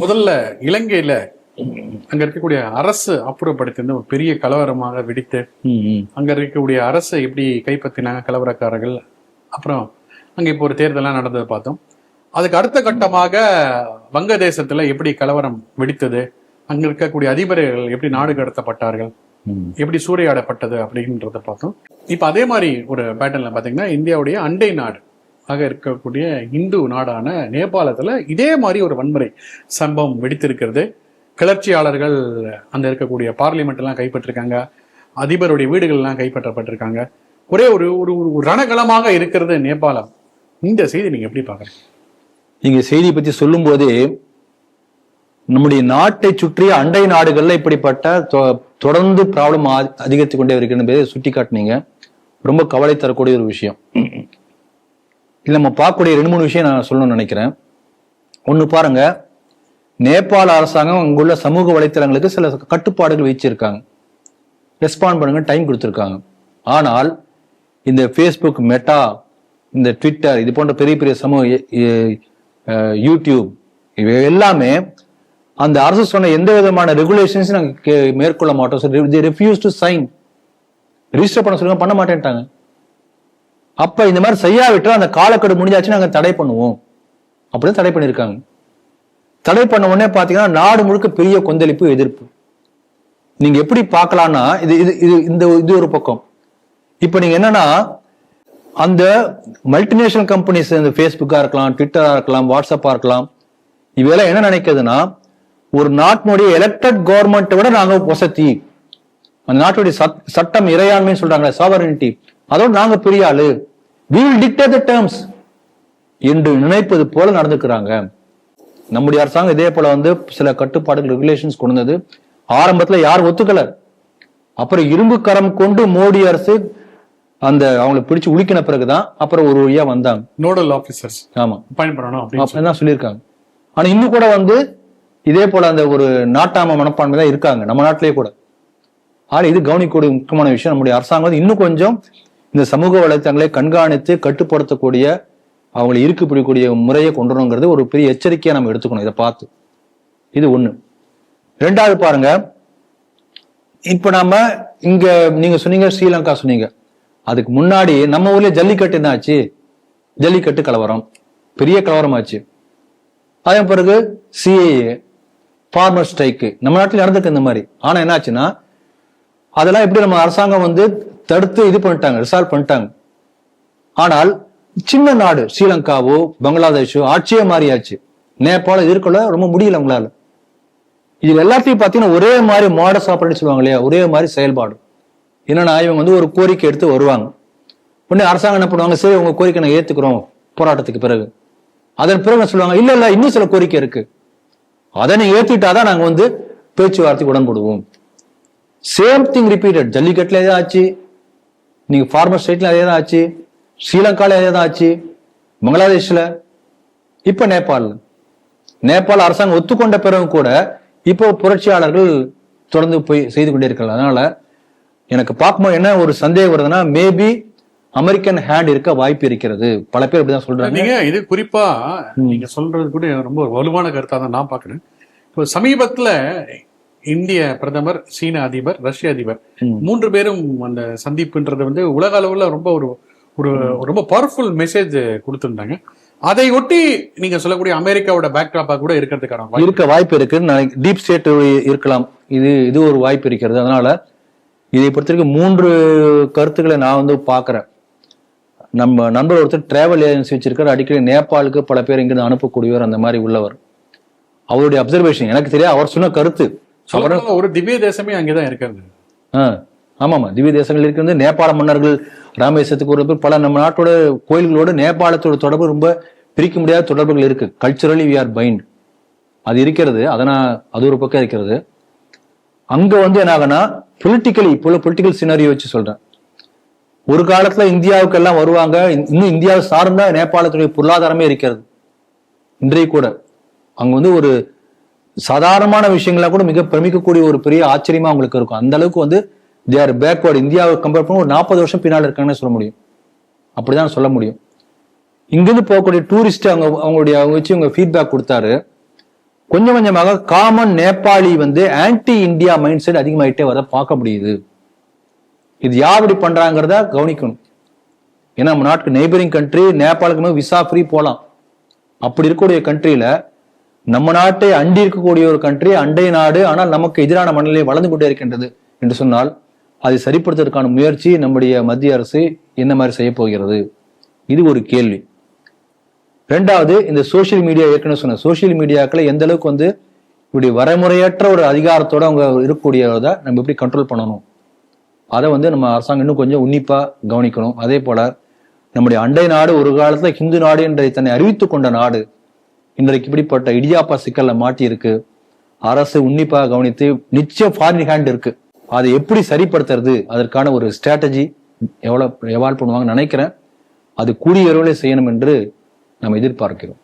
முதல்ல இலங்கையில அங்க இருக்கக்கூடிய அரசு அப்புறப்படுத்தி ஒரு பெரிய கலவரமாக வெடித்து. அங்க இருக்கக்கூடிய அரசை எப்படி கைப்பற்றினாங்க கலவரக்காரர்கள்? அப்புறம் அங்க இப்போ ஒரு தேர்தலாம் நடந்ததை பார்த்தோம். அதுக்கு அடுத்த கட்டமாக வங்கதேசத்துல எப்படி கலவரம் வெடித்தது? அங்க இருக்கக்கூடிய அதிபர்கள் எப்படி நாடு கடத்தப்பட்டார்கள். எப்படி சூறையாடப்பட்டது அப்படின்றத பார்த்தோம். இப்ப அதே மாதிரி ஒரு பேட்டர்ல பாத்தீங்கன்னா இந்தியாவுடைய அண்டை நாடு. ஆக இருக்கக்கூடிய இந்து நாடான நேபாளத்தில் இதே மாதிரி ஒரு வன்முறை சம்பவம் வெடித்திருக்கிறது. கிளர்ச்சியாளர்கள் அந்த இருக்கக்கூடிய பார்லிமெண்ட் எல்லாம் கைப்பற்றிருக்காங்க. அதிபருடைய வீடுகள்லாம் கைப்பற்றப்பட்டிருக்காங்க. ஒரே ஒரு ஒரு ஒரு ரணகலமாக இருக்கிறது நேபாளம். இந்த செய்தி நீங்கள் எப்படி பார்க்குறீங்க? நீங்கள் செய்தி பற்றி சொல்லும்போது நம்முடைய நாட்டை சுற்றிய அண்டை நாடுகள்ல இப்படிப்பட்ட தொ- தொடர்ந்து ப்ராப்ளம் அதிகரித்து கொண்டே இருக்கிறது சுட்டி காட்டினீங்க ரொம்ப கவலை தரக்கூடிய ஒரு விஷயம். இல்ல நம்ம பார்க்கக்கூடிய ரெண்டு மூணு விஷயம் நான் சொல்லணும்னு நினைக்கிறேன். ஒன்று பாருங்க நேபாள அரசாங்கம் அங்குள்ள சமூக வலைத்தளங்களுக்கு சில கட்டுப்பாடுகள் வச்சிருக்காங்க ரெஸ்பாண்ட் பண்ணுங்க டைம் கொடுத்துருக்காங்க. ஆனால் இந்த ஃபேஸ்புக் மெட்டா இந்த ட்விட்டர் இது போன்ற பெரிய பெரிய சமூக யூடியூப் இவை எல்லாமே அந்த அரசு சொன்ன எந்த விதமான ரெகுலேஷன்ஸ் நாங்கள் கே- மேற்கொள்ள மாட்டோம். ரெஃப்யூஸ் டு சைன் ரிஜிஸ்டர் பண்ண சொல்லுங்க பண்ண மாட்டேன்ட்டாங்க. அப்ப இந்த மாதிரி செய்யாவிட்டால் அந்த காலக்கெடு முடிஞ்சாச்சு நாங்கள் தடை பண்ணுவோம். அப்படின்னு தடை பண்ணியிருக்காங்க. தடை பண்ண உடனே பார்த்தீங்கன்னா நாடு முழுக்க பெரிய கொந்தளிப்பு எதிர்ப்பு. நீங்க எப்படி பார்க்கலாம்னா இது இது இது இந்த இது ஒரு பக்கம். இப்போ நீங்க என்னன்னா அந்த மல்டிநேஷனல் கம்பெனிஸ் இந்த ஃபேஸ்புக்காக இருக்கலாம் ட்விட்டராக இருக்கலாம் வாட்ஸ்அப்பாக இருக்கலாம் இவையெல்லாம் என்ன நினைக்கிறதுனா ஒரு நாட்டினுடைய எலெக்டட் கவர்மெண்ட்டை விட நாங்கள் வசதி. அந்த நாட்டுடைய சட்டம் இறையாண்மைன்னு சொல்றாங்களே சாவரனிட்டி அதோட நாங்க பெரிய ஆளு. Will dictate the terms என்று நினைப்பது போல நடந்துக்கிறாங்க. நம்முடைய அரசாங்கம் இதே போல வந்து சில கட்டுப்பாடுகள் ரெகுலேஷன்ஸ் கொண்டு வந்தது. ஆரம்பத்துல யாரும் ஒத்துக்கல. அப்புறம் இரும்பு கரம் கொண்டு மோடி அரசு அந்த அவங்களை பிடிச்சு உலுக்கின பிறகுதான் அப்புறம் ஒரு வழியா வந்தாங்க. நோடல் ஆபீசர்ஸ் ஆமா. பயன்படணும் சொல்லியிருக்காங்க? ஆனா இன்னும் கூட வந்து இதே போல அந்த ஒரு நாட்டாம மனப்பான்மை தான் இருக்காங்க. நம்ம நாட்டிலேயே கூட. ஆனா இது கவனிக்கக்கூடிய முக்கியமான விஷயம். நம்முடைய அரசாங்கம் வந்து இன்னும் கொஞ்சம் இந்த சமூக வலைத்தளங்களை கண்காணித்து கட்டுப்படுத்தக்கூடிய அவங்களை இருக்கு பிடிக்கக்கூடிய முறையை கொண்டு வரணுங்கிறது ஒரு பெரிய எச்சரிக்கையை நம்ம எடுத்துக்கணும். இதை பார்த்து. இது ஒண்ணு. ரெண்டாவது பாருங்க. இப்ப நம்ம இங்க நீங்க சொன்னீங்க ஸ்ரீலங்கா சொன்னீங்க. அதுக்கு முன்னாடி நம்ம ஊர்ல ஜல்லிக்கட்டு என்ன ஆச்சு ஜல்லிக்கட்டு கலவரம். பெரிய கலவரம் ஆச்சு. அதன் பிறகு சிஏஏ ஃபார்மர் ஸ்ட்ரைக்கு நம்ம நாட்டில் நடந்திருக்கு இந்த மாதிரி. ஆனா என்னாச்சுன்னா அதெல்லாம் எப்படி நம்ம அரசாங்கம் வந்து தடுத்து இது பண்ணிட்டாங்க ரிசால்வ் பண்ணிட்டாங்க. ஆனால் சின்ன நாடு ஸ்ரீலங்காவோ பங்களாதேஷோ ஆட்சியே மாறியாச்சு. நேபாளம் இருக்கல ரொம்ப முடியல அவங்களால இது எல்லாத்தையும் பார்த்தீங்கன்னா ஒரே மாதிரி மாடஸ் ஆப்ரேட் சொல்லுவாங்க இல்லையா? ஒரே மாதிரி செயல்பாடு. என்னன்னா இவங்க வந்து ஒரு கோரிக்கை எடுத்து வருவாங்க. உடனே அரசாங்கம் என்ன பண்ணுவாங்க? சரி உங்க கோரிக்கை நாங்கள் ஏத்துக்கிறோம் போராட்டத்துக்கு பிறகு. அதன் பிறகு சொல்லுவாங்க? இல்ல இல்ல இன்னும் சில கோரிக்கை இருக்கு. அதை நீங்க ஏத்திட்டாதான் நாங்க வந்து பேச்சுவார்த்தைக்கு உடன்படுவோம். சேம் திங் ரிப்பீட்டட் ஜல்லிக்கட்டுல ஏதாவது ஆச்சு. நீங்க ஃபார்மர் ஸ்டேட்ல அதே தான் ஆச்சு. ஸ்ரீலங்கால அதே தான் ஆச்சு. பங்களாதேஷ்ல. இப்ப நேபாள்ல. நேபாள் அரசாங்கம் ஒத்துக்கொண்ட பிறகு கூட இப்போ புரட்சியாளர்கள் தொடர்ந்து போய் செய்து கொண்டே இருக்கலாம் அதனால எனக்கு பார்க்கும்போது என்ன ஒரு சந்தேகம் வருதுன்னா மேபி அமெரிக்கன் ஹேண்ட் இருக்க வாய்ப்பு இருக்கிறது. பல பேர் இப்படிதான் சொல்றாங்க. நீங்க இது குறிப்பா நீங்க சொல்றது கூட ரொம்ப வலுவான கருத்தா தான் நான் பாக்குறேன் இப்போ சமீபத்துல இந்திய பிரதமர் சீன அதிபர் ரஷ்ய அதிபர். மூன்று பேரும் அந்த சந்திப்புன்றது வந்து உலக அளவுல ரொம்ப ஒரு ஒரு ரொம்ப பவர்ஃபுல் மெசேஜ் கொடுத்திருந்தாங்க. அதை ஒட்டி நீங்க சொல்லக்கூடிய அமெரிக்காவோட பேக்டாப்பா கூட இருக்கிறதுக்கான இருக்க வாய்ப்பு இருக்கு டீப் ஸ்டேட் இருக்கலாம். இது இது ஒரு வாய்ப்பு இருக்கிறது. அதனால இதை பொறுத்த வரைக்கும் மூன்று கருத்துக்களை நான் வந்து பார்க்கிறேன். நம்ம நண்பர் ஒருத்தர் டிராவல் ஏஜென்சி வச்சிருக்காரு. அடிக்கடி நேபாளுக்கு பல பேர் இங்கிருந்து அனுப்பக்கூடியவர் அந்த மாதிரி உள்ளவர். அவருடைய அப்சர்வேஷன் எனக்கு தெரியாது அவர் சொன்ன கருத்து. சொல்லப்போனா ஒரு திவ்ய தேசமே அங்கேதான் இருக்கிறது ஆ ஆமாமா. திவ்ய தேசங்கள் இருக்கிறது. நேபாள மன்னர்கள் ராமேஸ்வரத்துக்கு ஒரு பல நம்ம நாட்டோட கோயில்களோட நேபாளத்தோட தொடர்பு ரொம்ப பிரிக்க முடியாத தொடர்புகள் இருக்கு. கல்ச்சுரலி வி ஆர் பைண்ட் அது இருக்கிறது. அதனால் அது ஒரு பக்கம் இருக்கிறது. அங்க வந்து என்ன ஆகுனா பொலிட்டிக்கலி இப்போ உள்ள பொலிட்டிக்கல் சினாரியோ வச்சு சொல்றேன். ஒரு காலத்துல இந்தியாவுக்கு எல்லாம் வருவாங்க இன்னும் இந்தியாவை சார்ந்த நேபாளத்துடைய பொருளாதாரமே இருக்கிறது. இன்றைய கூட. அங்க வந்து ஒரு சாதாரணமான விஷயங்களா கூட மிக பிரமிக்கக்கூடிய ஒரு பெரிய ஆச்சரியமா அவங்களுக்கு இருக்கும். அந்த அளவுக்கு வந்து தே ஆர் பேக்வர்டு இந்தியாவை கம்பேர் பண்ண ஒரு நாற்பது வருஷம் பின்னால் இருக்காங்கன்னு சொல்ல முடியும். அப்படிதான் சொல்ல முடியும். இங்கிருந்து போகக்கூடிய டூரிஸ்ட் அவங்க அவங்களுடைய அவங்க வச்சு இவங்க ஃபீட்பேக் கொடுத்தாரு. கொஞ்சம் கொஞ்சமாக காமன் நேபாளி வந்து ஆன்டி இந்தியா மைண்ட் செட் அதிகமாயிட்டே வர பார்க்க முடியுது. இது யார் இப்படி பண்றாங்கிறத கவனிக்கணும். ஏன்னா நம்ம நாட்டுக்கு நெய்பரிங் கண்ட்ரி நேபாளுக்கு விசா ஃப்ரீ போகலாம் அப்படி இருக்கக்கூடிய கண்ட்ரியில நம்ம நாட்டை அண்டி இருக்கக்கூடிய ஒரு கண்ட்ரி அண்டை நாடு ஆனால் நமக்கு எதிரான மனநிலை வளர்ந்து கொண்டே இருக்கின்றது என்று சொன்னால் அதை சரிப்படுத்துவதற்கான முயற்சி நம்முடைய மத்திய அரசு என்ன மாதிரி செய்ய போகிறது? இது ஒரு கேள்வி. ரெண்டாவது இந்த சோஷியல் மீடியா ஏற்கனவே சொன்ன சோஷியல் மீடியாக்களை எந்த அளவுக்கு வந்து இப்படி வரைமுறையற்ற ஒரு அதிகாரத்தோட அவங்க இருக்கக்கூடியதை நம்ம எப்படி கண்ட்ரோல் பண்ணணும்? அதை வந்து நம்ம அரசாங்கம் இன்னும் கொஞ்சம் உன்னிப்பா கவனிக்கணும். அதே போல நம்முடைய அண்டை நாடு ஒரு காலத்துல ஹிந்து நாடு என்ற தன்னை அறிவித்துக் கொண்ட நாடு இன்றைக்கு இப்படிப்பட்ட இடியாப்பா சிக்கல்ல மாட்டி இருக்கு அரசு உன்னிப்பாக கவனித்து நிச்சயம் ஃபாரின் ஹேண்ட் இருக்கு. அதை எப்படி சரிப்படுத்துறது? அதற்கான ஒரு ஸ்ட்ராட்டஜி எவ்வளவு எவால்வ் பண்ணுவாங்கன்னு நினைக்கிறேன். அது கூடிய விரைவில் செய்யணும் என்று நாம் எதிர்பார்க்கிறோம்.